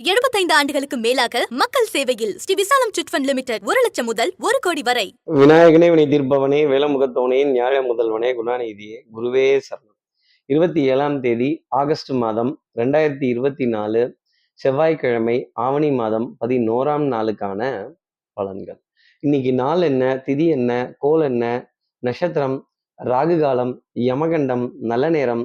75 ஆண்டுகளுக்கு மேலாக மக்கள் சேவையில் ஸ்ரீ விசாலம் சிட்ஃபண்ட் லிமிடெட் ஒரு லட்சம் முதல் ஒரு கோடி வரை. விநாயகனே வினை தீர்ப்பவனே வேலமுகத்தவனே ஞாழ முதல்வனே குணாநிதியே குருவே சரணம். இருபத்தி ஏழாம் தேதி ஆகஸ்ட் மாதம் ரெண்டாயிரத்தி இருபத்தி நாலு செவ்வாய்க்கிழமை ஆவணி மாதம் பதினோராம் நாளுக்கான பலன்கள். இன்னைக்கு நாள் என்ன திதி என்ன கோல் என்ன நட்சத்திரம் ராகு காலம் யமகண்டம் நல்ல நேரம்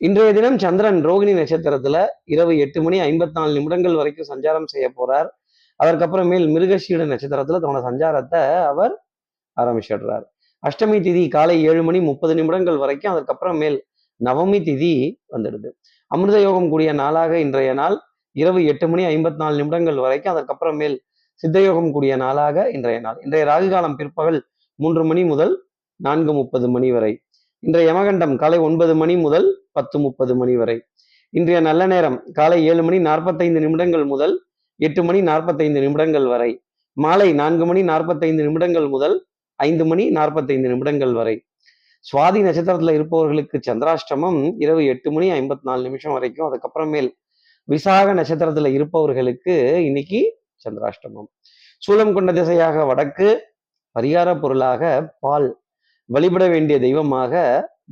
இன்றைய தினம் சந்திரன் ரோகிணி நட்சத்திரத்துல இரவு எட்டு மணி ஐம்பத்தி நாலு நிமிடங்கள் வரைக்கும் சஞ்சாரம் செய்ய போறார். அதற்கப்புறமேல் மிருகஷீட நட்சத்திரத்துல தன்னோட சஞ்சாரத்தை அவர் ஆரம்பிச்சிடுறார். அஷ்டமி திதி காலை ஏழு மணி முப்பது நிமிடங்கள் வரைக்கும் அதற்கப்புறமேல் நவமி திதி வந்துடுது. அமிர்த யோகம் கூடிய நாளாக இன்றைய நாள் இரவு எட்டு மணி ஐம்பத்தி நாலு நிமிடங்கள் வரைக்கும் அதற்கப்புறமேல் சித்தயோகம் கூடிய நாளாக இன்றைய நாள். இன்றைய ராகு காலம் பிற்பகல் மூன்று மணி முதல் நான்கு முப்பது மணி வரை. இன்றைய யமகண்டம் காலை ஒன்பது மணி முதல் பத்து முப்பது மணி வரை. இன்றைய நல்ல நேரம் காலை ஏழு மணி நாற்பத்தைந்து நிமிடங்கள் முதல் எட்டு மணி நாற்பத்தைந்து நிமிடங்கள் வரை. மாலை நான்கு மணி நாற்பத்தைந்து நிமிடங்கள் முதல் ஐந்து மணி நாற்பத்தைந்து நிமிடங்கள் வரை. சுவாதி நட்சத்திரத்துல இருப்பவர்களுக்கு சந்திராஷ்டமம் இரவு எட்டு மணி ஐம்பத்தி நாலு நிமிஷம் வரைக்கும். அதுக்கப்புறமேல் விசாக நட்சத்திரத்துல இருப்பவர்களுக்கு இன்னைக்கு சந்திராஷ்டமம். சூலம் கொண்ட திசையாக வடக்கு பரிகார பொருளாக பால். வழிபட வேண்டிய தெய்வமாக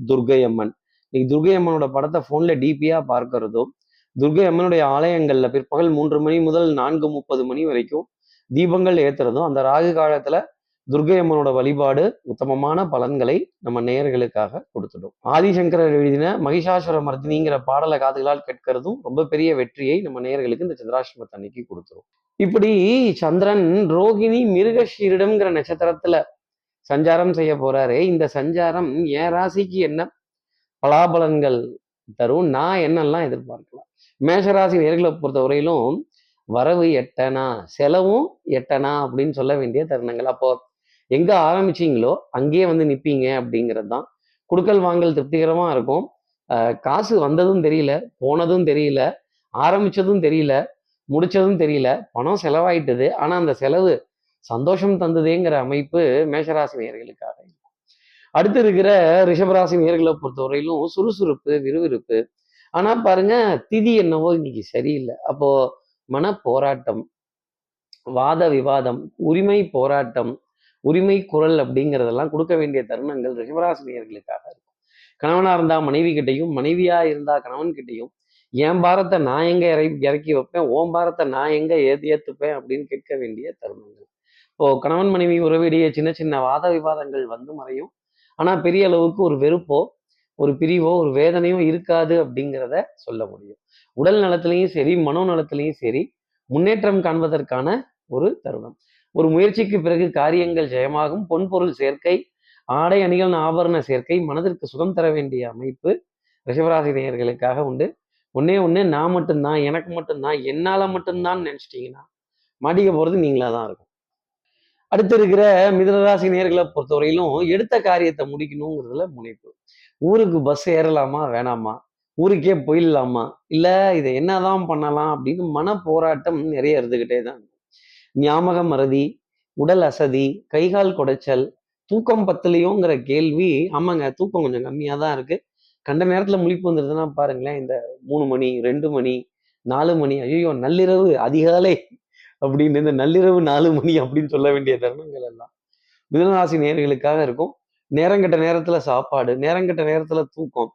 துர்கை அம்மன் இன்னைக்கு துர்கை அம்மனோட படத்தை போன்ல டிபியா பார்க்கறதும் துர்கை அம்மனுடைய ஆலயங்கள்ல பிற்பகல் மூன்று மணி முதல் நான்கு முப்பது மணி வரைக்கும் தீபங்கள் ஏத்துறதும் அந்த ராகு காலத்துல துர்கை அம்மனோட வழிபாடு உத்தமமான பலன்களை நம்ம நேயர்களுக்காக கொடுத்துடும். ஆதிசங்கரர் எழுதின மகிஷாசுர மர்தினிங்கிற பாடலை காதுகளால் கேட்கறதும் ரொம்ப பெரிய வெற்றியை நம்ம நேயர்களுக்கு இந்த சந்திராஷ்டமத்தை அன்னைக்கு கொடுத்துரும். இப்படி சந்திரன் ரோகிணி மிருகஷீரிடம்ங்கிற நட்சத்திரத்துல சஞ்சாரம் செய்ய போறாரு. இந்த சஞ்சாரம் என் ராசிக்கு என்ன பலாபலன்கள் தரும்? நான் என்னெல்லாம் எதிர்பார்க்கலாம்? மேஷராசி நேர்களை பொறுத்தவரையிலும் வரவு எட்டனா செலவும் எட்டனா அப்படின்னு சொல்ல வேண்டிய தருணங்கள். அப்போ எங்க ஆரம்பிச்சீங்களோ அங்கேயே வந்து நிப்பீங்க அப்படிங்கிறது தான். குடுக்கல் வாங்கல் திருப்திகரமா இருக்கும். காசு வந்ததும் தெரியல போனதும் தெரியல ஆரம்பிச்சதும் தெரியல முடிச்சதும் தெரியல பணம் செலவாயிட்டது. ஆனா அந்த செலவு சந்தோஷம் தந்ததுங்கிற அமைப்பு மேஷராசி நேர்களுக்காக இருக்கும். அடுத்து இருக்கிற ரிஷபராசி நேர்களை பொறுத்தவரையிலும் சுறுசுறுப்பு விறுவிறுப்பு. ஆனா பாருங்க திதி என்னவோ இன்னைக்கு சரியில்லை. அப்போ மன போராட்டம் வாத விவாதம் உரிமை போராட்டம் உரிமை குரல் அப்படிங்கிறதெல்லாம் கொடுக்க வேண்டிய தருணங்கள் ரிஷபராசி நேர்களுக்காக இருக்கும். கணவனா இருந்தா மனைவி கிட்டையும் மனைவியா இருந்தா கணவன் கிட்டையும் என் பாரத்தை நான் எங்க இறை இறக்கி வைப்பேன்? ஓம் பாரத்தை நான் எங்க ஏத்து ஏத்துப்பேன்? அப்படின்னு கேட்க வேண்டிய தருணங்கள். இப்போ கணவன் மனைவி உறவிடையே சின்ன சின்ன வாத விவாதங்கள் வந்து மறையும். ஆனால் பெரிய அளவுக்கு ஒரு வெறுப்போ ஒரு பிரிவோ ஒரு வேதனையோ இருக்காது அப்படிங்கிறத சொல்ல முடியும். உடல் நலத்திலையும் சரி மனோ நலத்திலையும் சரி முன்னேற்றம் காண்பதற்கான ஒரு தருணம். ஒரு முயற்சிக்கு பிறகு காரியங்கள் ஜெயமாகும். பொன்பொருள் சேர்க்கை ஆடை அணிகள் ஆபரண சேர்க்கை மனதிற்கு சுகம் தர வேண்டிய அமைப்பு ரிஷபராசி நேயர்களுக்காக உண்டு. ஒன்னே ஒண்ணு நான் மட்டும்தான் எனக்கு மட்டும்தான் என்னால் மட்டும்தான் நினச்சிட்டிங்கன்னா மாட்டிக்க போகிறது நீங்களா தான் இருக்கும். அடுத்து இருக்கிற மிதனராசி நேர்களை பொறுத்தவரையிலும் எடுத்த காரியத்தை முடிக்கணுங்கிறதுல முனைப்பு. ஊருக்கு பஸ் ஏறலாமா வேணாமா? ஊருக்கே போயிடலாமா? இல்ல இதை என்னதான் பண்ணலாம் அப்படின்னு மன போராட்டம் நிறைய இருந்துகிட்டே தான் ஞாபக மறதி உடல் அசதி கைகால் குடைச்சல் தூக்கம் பத்தலையோங்கிற கேள்வி ஆமாங்க தூக்கம் கொஞ்சம் கம்மியா தான் இருக்கு. கண்ட நேரத்துல முழிப்பு வந்துருதுன்னா பாருங்களேன் இந்த மூணு மணி ரெண்டு மணி நாலு மணி ஐயோ நள்ளிரவு அதிகாலை அப்படின்னு இந்த நள்ளிரவு நாலு மணி அப்படின்னு சொல்ல வேண்டிய தருணங்கள் எல்லாம் மிதனராசி நேர்களுக்காக இருக்கும். நேரங்கெட்ட நேரத்துல சாப்பாடு நேரங்கெட்ட நேரத்துல தூக்கம்.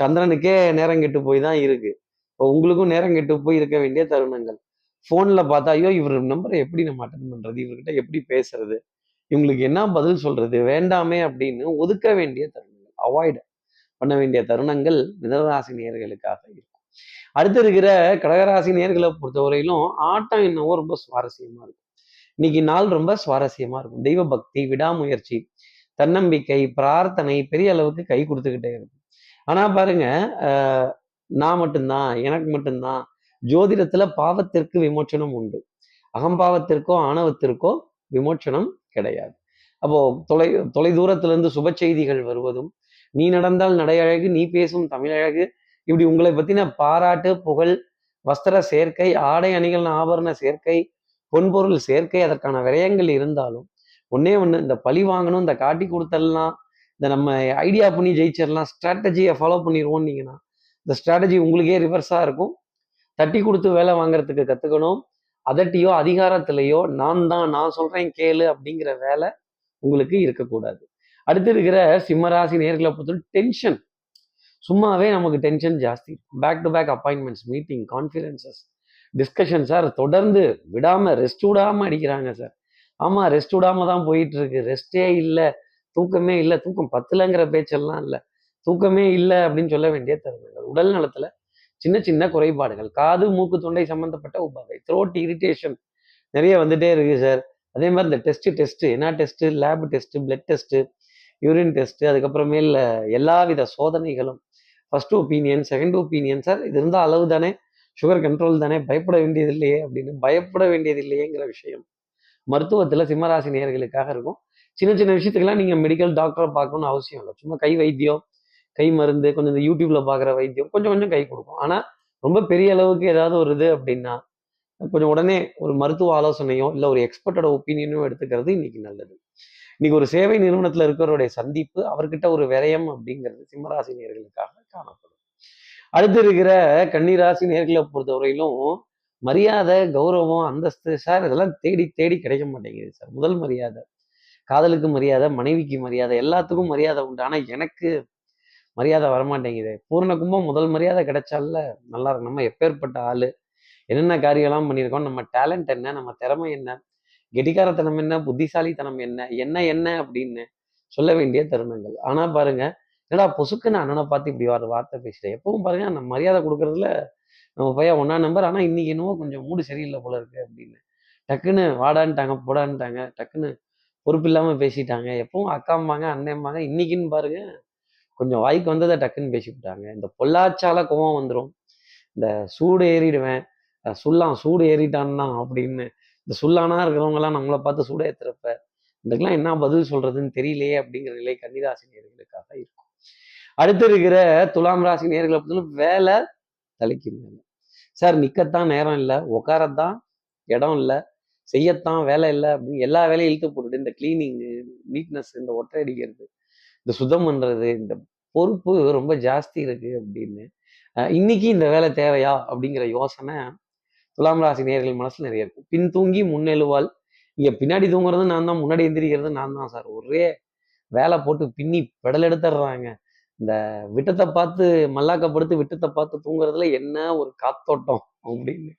சந்திரனுக்கே நேரம் கெட்டு போய் தான் இருக்கு. இப்போ உங்களுக்கும் நேரம் கெட்டு போய் இருக்க வேண்டிய தருணங்கள். ஃபோன்ல பார்த்தா ஐயோ இவர் நம்பரை எப்படி நம்ம அட்டன் பண்றது? இவர்கிட்ட எப்படி பேசுறது? இவங்களுக்கு என்ன பதில் சொல்றது? வேண்டாமே அப்படின்னு ஒதுக்க வேண்டிய தருணங்கள். அவாய்ட் பண்ண வேண்டிய தருணங்கள் மிதனராசி நேர்களுக்காக இருக்கும். அடுத்து இருக்கிற கடகராசி நேர்களை பொறுத்தவரையிலும் ஆட்டம் என்னவோ ரொம்ப சுவாரஸ்யமா இருக்கும். இன்னைக்கு நாள் ரொம்ப சுவாரஸ்யமா இருக்கும். தெய்வ பக்தி விடாமுயற்சி தன்னம்பிக்கை பிரார்த்தனை பெரிய அளவுக்கு கை கொடுத்துக்கிட்டே இருக்கும். ஆனா பாருங்க நான் மட்டும்தான் எனக்கு மட்டும்தான் ஜோதிடத்துல பாவத்திற்கு விமோச்சனம் உண்டு. அகம்பாவத்திற்கோ ஆணவத்திற்கோ விமோச்சனம் கிடையாது. அப்போ தொலை தொலை தூரத்துல இருந்து சுப செய்திகள் வருவதும் நீ நடந்தால் நடையழகு நீ பேசும் தமிழழகு இப்படி உங்களை பத்தின பாராட்டு புகழ் வஸ்திர சேர்க்கை ஆடை அணிகள் ஆபரண சேர்க்கை பொன்பொருள் சேர்க்கை அதற்கான விரயங்கள் இருந்தாலும் ஒன்னே ஒன்று இந்த பழி வாங்கணும் இந்த காட்டி கொடுத்தல்லாம் இந்த நம்ம ஐடியா பண்ணி ஜெயிச்சிடலாம் ஸ்ட்ராட்டஜியை ஃபாலோ பண்ணிடுவோம்னீங்கன்னா இந்த ஸ்ட்ராட்டஜி உங்களுக்கே ரிவர்ஸாக இருக்கும். தட்டி கொடுத்து வேலை வாங்குறதுக்கு கற்றுக்கணும் அதட்டியோ அதிகாரத்திலேயோ நான் தான் நான் சொல்கிறேன் கேளு அப்படிங்கிற வேலை உங்களுக்கு இருக்கக்கூடாது. அடுத்து இருக்கிற சிம்மராசி நேர்களை பொறுத்தவரை டென்ஷன் சும்மாவே நமக்கு டென்ஷன் ஜாஸ்தி back to back appointments meeting conferences discussion sir தொடர்ந்து விடாமல் ரெஸ்ட் விடாமல் அடிக்கிறாங்க சார் ஆமாம் ரெஸ்ட் விடாம தான் போயிட்டுருக்கு. ரெஸ்ட்டே இல்லை. தூக்கமே இல்லை. தூக்கம் பத்தலைங்கிற பேச்செல்லாம் இல்லை. தூக்கமே இல்லை அப்படின்னு சொல்ல வேண்டிய தருணங்கள். உடல் நலத்தில் சின்ன சின்ன குறைபாடுகள். காது மூக்கு தொண்டை சம்மந்தப்பட்ட உபாதை த்ரோட் இரிட்டேஷன் நிறைய வந்துட்டே இருக்குது சார் அதே மாதிரி இந்த டெஸ்ட்டு டெஸ்ட்டு என்ன test lab test blood test urine test அதுக்கப்புறமேல எல்லா வித சோதனைகளும் first opinion second opinion sir இது இருந்தால் அளவு தானே சுகர் கண்ட்ரோல் தானே? பயப்பட வேண்டியது இல்லையே அப்படின்னு பயப்பட வேண்டியது இல்லையேங்கிற விஷயம். மருத்துவத்தில் சிம்மராசி நேர்களுக்காக இருக்கும். சின்ன சின்ன விஷயத்துக்கெல்லாம் நீங்கள் மெடிக்கல் டாக்டரை பார்க்கணும்னு அவசியம் இல்லை. சும்மா கை வைத்தியம் கை மருந்து கொஞ்சம் இந்த யூடியூப்ல பார்க்குற வைத்தியம் கொஞ்சம் கொஞ்சம் கை கொடுக்கும். ஆனால் ரொம்ப பெரிய அளவுக்கு ஏதாவது ஒரு இது அப்படின்னா கொஞ்சம் உடனே ஒரு மருத்துவ ஆலோசனையோ இல்லை ஒரு எக்ஸ்பர்ட்டோட ஒப்பீனியனோ எடுத்துக்கிறது இன்னைக்கு நல்லது. இன்னைக்கு ஒரு சேவை நிறுவனத்தில் இருக்கிறவருடைய சந்திப்பு அவர்கிட்ட ஒரு விரயம் அப்படிங்கிறது சிம்மராசினியர்களுக்காக காணப்படும். அடுத்து இருக்கிற கன்னிராசி நேர்களை பொறுத்தவரையிலும் மரியாதை கௌரவம் அந்தஸ்து சார் இதெல்லாம் தேடி தேடி கிடைக்க மாட்டேங்குது சார். முதல் மரியாதை. காதலுக்கு மரியாதை மனைவிக்கு மரியாதை எல்லாத்துக்கும் மரியாதை உண்டு. ஆனா எனக்கு மரியாதை வரமாட்டேங்குது. பூர்ண கும்பம் முதல் மரியாதை கிடைச்சால நல்லா இருக்கும் நம்ம எப்பேற்பட்ட ஆளு. என்னென்ன காரியம்லாம் பண்ணியிருக்கோம் நம்ம டேலண்ட் என்ன நம்ம திறமை என்ன கெட்டிக்காரத்தனம் என்ன புத்திசாலித்தனம் என்ன என்ன என்ன அப்படின்னு சொல்ல வேண்டிய தருணங்கள். ஆனா பாருங்க என்னடா பொசுக்குன்னு அண்ணனை பார்த்து இப்படி வர வார்த்தை பேசுகிறேன் எப்பவும் பாருங்க நம்ம மரியாதை கொடுக்கறதுல நம்ம பையன் ஒன்றா நம்பர் ஆனால் இன்னைக்கு என்னவோ கொஞ்சம் மூடு சரியில்லை போல இருக்கு அப்படின்னு. டக்குன்னு வாடான்ட்டாங்க போடான்ட்டாங்க டக்குன்னு பொறுப்பு இல்லாமல் பேசிட்டாங்க. எப்பவும் அக்காம்பாங்க அண்ணன்பாங்க இன்னைக்குன்னு பாருங்க கொஞ்சம் வாய்க்கு வந்ததை டக்குன்னு பேசிவிட்டாங்க இந்த பொள்ளாச்சால கோவம் வந்துடும் இந்த சூடு ஏறிடுவேன் சுல்லான் சூடு ஏறிட்டான்னா அப்படின்னு. இந்த சுல்லானா இருக்கிறவங்கலாம் நம்மளை பார்த்து சூடு ஏற்றுறப்ப இதுக்கெல்லாம் என்ன பதில் சொல்றதுன்னு தெரியலையே அப்படிங்கிற நிலை கன்னிராசி நேர்களுக்காக இருக்கும். அடுத்து இருக்கிற துலாம் ராசி நேர்களை பொறுத்தவரை வேலை தலைக்கு சார் நிக்கத்தான் நேரம் இல்லை உட்காரத்தான் இடம் இல்லை செய்யத்தான் வேலை இல்லை அப்படின்னு எல்லா வேலையும் இழுத்து போட்டுட்டு இந்த கிளீனிங்கு நீட்னஸ் இந்த ஒற்றை அடிக்கிறது இந்த சுத்தம் பண்ணுறது இந்த பொறுப்பு ரொம்ப ஜாஸ்தி இருக்கு அப்படின்னு. இன்னைக்கு இந்த வேலை தேவையா அப்படிங்கிற யோசனை துலாம் ராசி நேர்கள் மனசுல நிறைய இருக்கும் பின் தூங்கி முன்னெழுவால் இங்க பின்னாடி தூங்குறது நான் தான் முன்னாடி எந்திரிக்கிறது நான் தான் சார். ஒரே வேலை போட்டு பின்னி பெடல் எடுத்துடுறாங்க. இந்த விட்டத்தை பார்த்து மல்லாக்கப்படுத்து விட்டத்தை பார்த்து தூங்குறதுல என்ன ஒரு காத்தோட்டம் அப்படின்னு.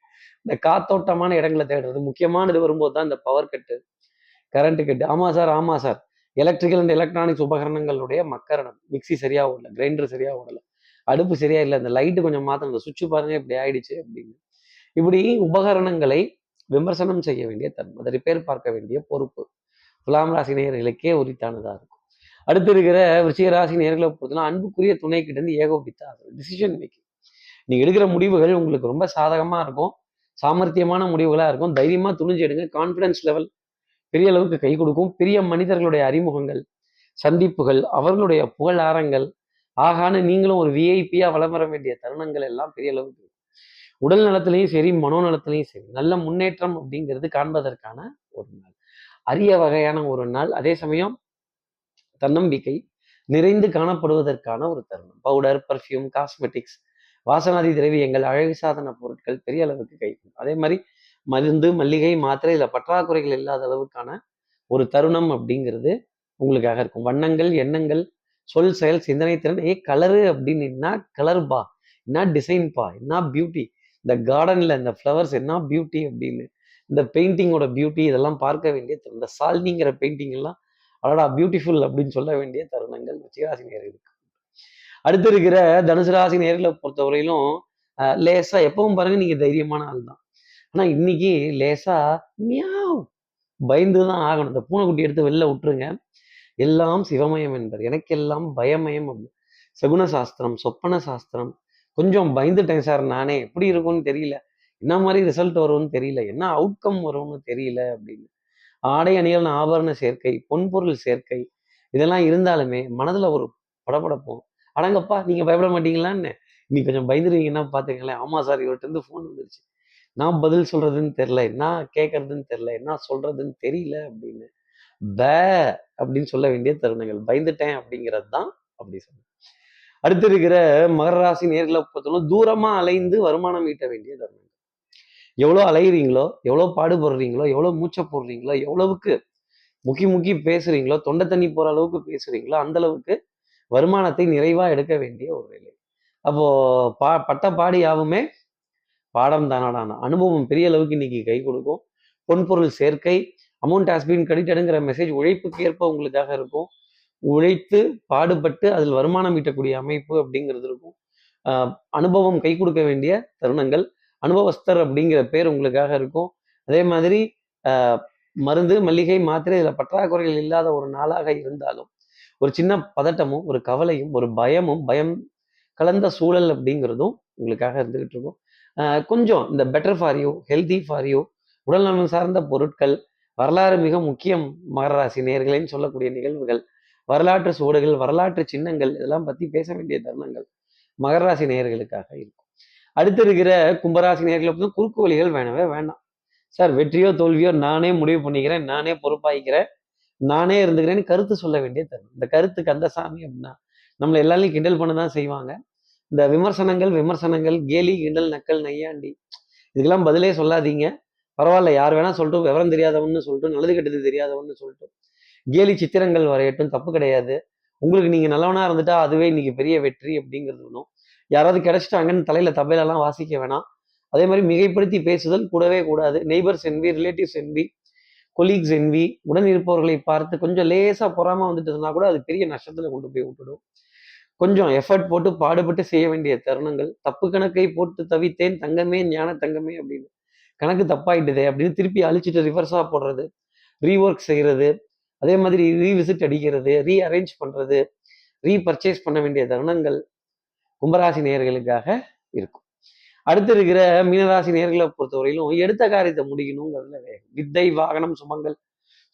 இந்த காத்தோட்டமான இடங்களை தேடுறது. முக்கியமானது வரும்போது தான் இந்த பவர் கட்டு கரண்ட் கட்டு ஆமா சார் ஆமா சார். எலக்ட்ரிக்கல் அண்ட் எலக்ட்ரானிக்ஸ் உபகரணங்களுடைய மக்கரணம். மிக்ஸி சரியாக ஓடல கிரைண்டர் சரியாக ஓடல அடுப்பு சரியா இல்லை இந்த லைட்டு கொஞ்சம் மாத்தணும். இந்த சுவிட்ச் பாருங்க இப்படி ஆயிடுச்சு அப்படின்னு. இப்படி உபகரணங்களை விமர்சனம் செய்ய வேண்டிய தன்மை அதை ரிப்பேர் பார்க்க வேண்டிய பொறுப்பு. துலாம் ராசி நேயர்களுக்கே இருக்கும். அடுத்து இருக்கிற விஷய ராசி நேர்களை பொறுத்தனா அன்புக்குரிய துணை கிட்ட இருந்து ஏகோபித்தா. டிசிஷன் மேக்கிங் நீங்க எடுக்கிற முடிவுகள் உங்களுக்கு ரொம்ப சாதகமா இருக்கும். சாமர்த்தியமான முடிவுகளா இருக்கும். தைரியமா துணிஞ்சு எடுங்க. கான்ஃபிடன்ஸ் லெவல் பெரிய அளவுக்கு கை கொடுக்கும். பெரிய மனிதர்களுடைய அறிமுகங்கள் சந்திப்புகள் அவர்களுடைய புகழாரங்கள் ஆகான நீங்களும் ஒரு விஐபியா வளம் வர வேண்டிய தருணங்கள் எல்லாம் பெரிய அளவுக்கு உடல் நலத்திலையும் சரி மனோநலத்திலையும் சரி நல்ல முன்னேற்றம் அப்படிங்கிறது காண்பதற்கான ஒரு நாள். அரிய வகையான ஒரு நாள். அதே சமயம் தன்னம்பிக்கை நிறைந்து காணப்படுவதற்கான ஒரு தருணம். பவுடர் பர்ஃப்யூம் காஸ்மெட்டிக்ஸ் வாசனாதி திரவியங்கள் அழகு சாதன பொருட்கள் பெரிய அளவுக்கு கை அதே மாதிரி மருந்து மல்லிகை மாத்திரை இல்ல பற்றாக்குறைகள் இல்லாத அளவுக்கான ஒரு தருணம் அப்படிங்கிறது உங்களுக்காக இருக்கும். வண்ணங்கள் எண்ணங்கள் சொல் செயல் சிந்தனை திறன் ஏ கலரு அப்படின்னு என்ன? கலர் பா? என்ன டிசைன் பா? என்ன பியூட்டி இந்த கார்டன்ல இந்த ஃப்ளவர்ஸ் என்ன பியூட்டி அப்படின்னு இந்த பெயிண்டிங்கோட பியூட்டி இதெல்லாம் பார்க்க வேண்டிய இந்த சால்னிங்கிற பெயிண்டிங் எல்லாம் அடடா பியூட்டிஃபுல் அப்படின்னு சொல்ல வேண்டிய தருணங்கள் ரிச்சிகராசி நேர்களுக்கு அடுத்து இருக்கிற தனுசு ராசி நேர்களை பொறுத்தவரையிலும் லேசா எப்பவும் பாருங்க நீங்க தைரியமான ஆள் தான். ஆனா இன்னைக்கு லேசா மியாவ் பயந்து தான் ஆகணும். இந்த பூனைக்குட்டி எடுத்து வெளில விட்டுருங்க. எல்லாம் சிவமயம் என்பர். எனக்கெல்லாம் பயமயம் அப்படி சகுன சாஸ்திரம் சொப்பன சாஸ்திரம். கொஞ்சம் பயந்துட்டேன் சார் நானே. எப்படி இருக்கும்னு தெரியல. என்ன மாதிரி ரிசல்ட் வரும்னு தெரியல. என்ன அவுட்கம் வரும்னு தெரியல அப்படின்னு. ஆடை அணிகள் ஆபரண சேர்க்கை பொன்பொருள் சேர்க்கை இதெல்லாம் இருந்தாலுமே மனதில் ஒரு படபடப்பும் அடங்கப்பா நீங்கள் பயப்பட மாட்டீங்களான்னு? நீ கொஞ்சம் பயந்துருவீங்கன்னா பார்த்துக்கங்களேன் ஆமாம் சார் இவர்கிட்ட இருந்து ஃபோன் வந்துருச்சு. நான் பதில் சொல்கிறதுன்னு தெரில என்ன கேட்கறதுன்னு தெரில என்ன சொல்கிறதுன்னு தெரியல அப்படின்னு. பே அப்படின்னு சொல்ல வேண்டிய தருணங்கள். பயந்துட்டேன் அப்படிங்கிறது தான் அப்படி சொன்னேன் அடுத்து இருக்கிற மகர ராசி நேர்களை பொறுத்தவரை தூரமாக அலைந்து வருமானம் ஈட்ட வேண்டிய தருணங்கள். எவ்வளோ அலையிறீங்களோ எவ்வளோ பாடுபடுறீங்களோ எவ்வளோ மூச்சை போடுறீங்களோ எவ்வளவுக்கு முக்கி முக்கி பேசுறீங்களோ தொண்டை தண்ணி போகிற அளவுக்கு பேசுறீங்களோ அந்த அளவுக்கு வருமானத்தை நிறைவாக எடுக்க வேண்டிய ஒரு நிலை. அப்போ பா பட்ட பாடி யாவுமே பாடம் தானாடான அனுபவம் பெரிய அளவுக்கு இன்னைக்கு கை கொடுக்கும். பொன்பொருள் சேர்க்கை அமௌண்ட் ஹாஸ்பின் கடிட்டடுங்கிற மெசேஜ் உழைப்புக்கு ஏற்ப உங்களுக்காக இருக்கும். உழைத்து பாடுபட்டு அதில் வருமானம் ஈட்டக்கூடிய அமைப்பு அப்படிங்கிறது இருக்கும். அனுபவம் கை கொடுக்க வேண்டிய தருணங்கள். அனுபவஸ்தர் அப்படிங்கிற பேர் உங்களுக்காக இருக்கும். அதே மாதிரி மருந்து மல்லிகை மாத்திரை இதில் பற்றாக்குறைகள் இல்லாத ஒரு நாளாக இருந்தாலும் ஒரு சின்ன பதட்டமும் ஒரு கவலையும் ஒரு பயமும் பயம் கலந்த சூழல் அப்படிங்கிறதும் உங்களுக்காக இருந்துகிட்டு இருக்கும். கொஞ்சம் இந்த better for you healthy for you உடல் நலம் சார்ந்த பொருட்கள் வரலாறு மிக முக்கியம் மகர ராசி நேயர்களேன்னு சொல்லக்கூடிய நிகழ்வுகள் வரலாற்று சுவடுகள் வரலாற்று சின்னங்கள் இதெல்லாம் பற்றி பேச வேண்டிய தருணங்கள் மகர ராசி நேயர்களுக்காக இருக்கும். அடுத்து இருக்கிற கும்பராசி நேயர்களை குறுக்கு வழிகள் வேணவே வேண்டாம். சார் வெற்றியோ தோல்வியோ நானே முடிவு பண்ணிக்கிறேன் நானே பொறுப்பாகிக்கிறேன் நானே இருந்துக்கிறேன்னு கருத்து சொல்ல வேண்டிய தருணம். இந்த கருத்து கந்தசாமி அப்படின்னா நம்மளை எல்லாரையும் கிண்டல் பண்ண தான் செய்வாங்க. இந்த விமர்சனங்கள் விமர்சனங்கள் கேலி கிண்டல் நக்கல் நையாண்டி இதுக்கெல்லாம் பதிலே சொல்லாதீங்க. பரவாயில்ல யார் வேணா சொல்லட்டும் விவரம் தெரியாதவன்னு சொல்லிட்டு நல்லது கெட்டது தெரியாதவன்னு சொல்லிட்டு கேலி சித்திரங்கள் வரையட்டும் தப்பு கிடையாது. உங்களுக்கு நீங்க நல்லவனா இருந்துட்டா அதுவே இன்னைக்கு பெரிய வெற்றி அப்படிங்கிறது ஒன்றும் யாராவது கிடைச்சிட்டாங்கன்னு தலையில தபையிலலாம் வாசிக்க வேணாம். அதே மாதிரி மிகைப்படுத்தி பேசுதல் கூடவே கூடாது. நெய்பர்ஸ் என்பி ரிலேட்டிவ்ஸ் என்பி கொலீக்ஸ் என்பி உடன் இருப்பவர்களை பார்த்து கொஞ்சம் லேசாக பொறாமல் வந்துட்டுதுன்னா கூட அது பெரிய நஷ்டத்தில் கொண்டு போய் விட்டுடும். கொஞ்சம் எஃபர்ட் போட்டு பாடுபட்டு செய்ய வேண்டிய தருணங்கள். தப்பு கணக்கை போட்டு தவித்தேன் தங்கமே ஞான தங்கமே அப்படின்னு. கணக்கு தப்பாயிட்டுதே அப்படின்னு திருப்பி அழிச்சிட்டு ரிவர்ஸாக போடுறது ரீஒர்க் செய்கிறது அதே மாதிரி ரீவிசிட் அடிக்கிறது ரீ அரேஞ்ச் பண்ணுறது ரீ பர்ச்சேஸ் பண்ண வேண்டிய தருணங்கள். கும்பராசி நேயர்களுக்காக இருக்கும். அடுத்து இருக்கிற மீனராசி நேர்களை பொறுத்தவரையிலும் எடுத்த காரியத்தை முடிக்கணுங்கிறதுல வேகம். வித்தை வாகனம் சுமங்கள்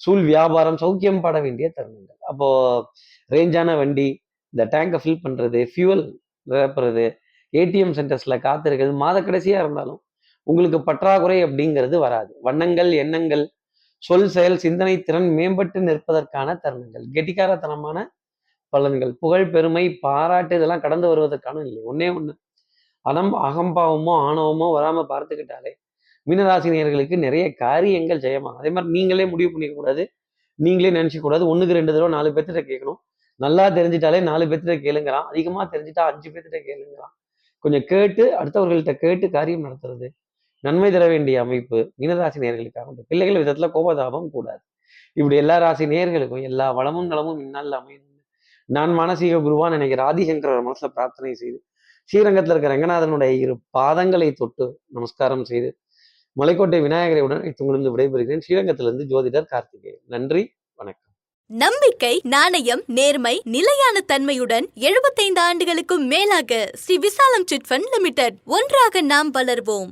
சூழ் வியாபாரம் சௌக்கியம் பட வேண்டிய தருணங்கள். அப்போ ரேஞ்சான வண்டி இந்த டேங்கை ஃபில் பண்றது ஃபியூவல் நிரப்புறது ஏடிஎம் சென்டர்ஸ்ல காத்திருக்கிறது மாத கடைசியா இருந்தாலும் உங்களுக்கு பற்றாக்குறை அப்படிங்கிறது வராது. வண்ணங்கள் எண்ணங்கள் சொல் செயல் சிந்தனை திறன் மேம்பட்டு நிற்பதற்கான தருணங்கள். கெட்டிக்காரத்தனமான பலன்கள் புகழ் பெருமை பாராட்டு இதெல்லாம் கடந்து வருவதற்கான இல்லை ஒன்னே ஒண்ணு. அனம் அகம்பாவமோ ஆணவமோ வராம பார்த்துக்கிட்டாலே மீனராசினியர்களுக்கு நிறைய காரியங்கள் ஜெயமாகும். அதே மாதிரி நீங்களே முடிவு பண்ணிக்க கூடாது நீங்களே நினச்சிக்கூடாது கூடாது ஒண்ணுக்கு ரெண்டு தடவை நாலு பேர்த்திட்ட கேட்கணும். நல்லா தெரிஞ்சிட்டாலே நாலு பேர்த்திட்ட கேளுங்கிறான் அதிகமா தெரிஞ்சிட்டா அஞ்சு பேர்த்திட்ட கேளுங்கிறான் கொஞ்சம் கேட்டு அடுத்தவர்கள்ட்ட கேட்டு காரியம் நடத்துறது. நன்மை தர வேண்டிய அமைப்பு மீனராசி நேர்களுக்காக உண்டு. பிள்ளைகள் விதத்துல கோபதாபம் கூடாது. இப்படி எல்லா ராசி நேர்களுக்கும் எல்லா வளமும் நலமும் இந்நாளில் அமையும் நான் மானசீக குருவான் நினைக்கிற ஆதிசங்கர மனசுல பிரார்த்தனை செய்து ஸ்ரீரங்கத்தில் இருக்கிற ரங்கநாதனுடைய இரு பாதங்களை தொட்டு நமஸ்காரம் செய்து மலைக்கோட்டை விநாயகரை உடன் இத்துங்களிருந்து விடைபெறுகிறேன். ஸ்ரீரங்கத்திலிருந்து ஜோதிடர் கார்த்திகேயன். நன்றி வணக்கம். நம்பிக்கை நாணயம் நேர்மை நிலையான தன்மையுடன் 75 ஆண்டுகளுக்கும் மேலாக ஸ்ரீ விசாலம் சிட் ஃபண்ட் லிமிடெட். ஒன்றாக நாம் வளர்வோம்.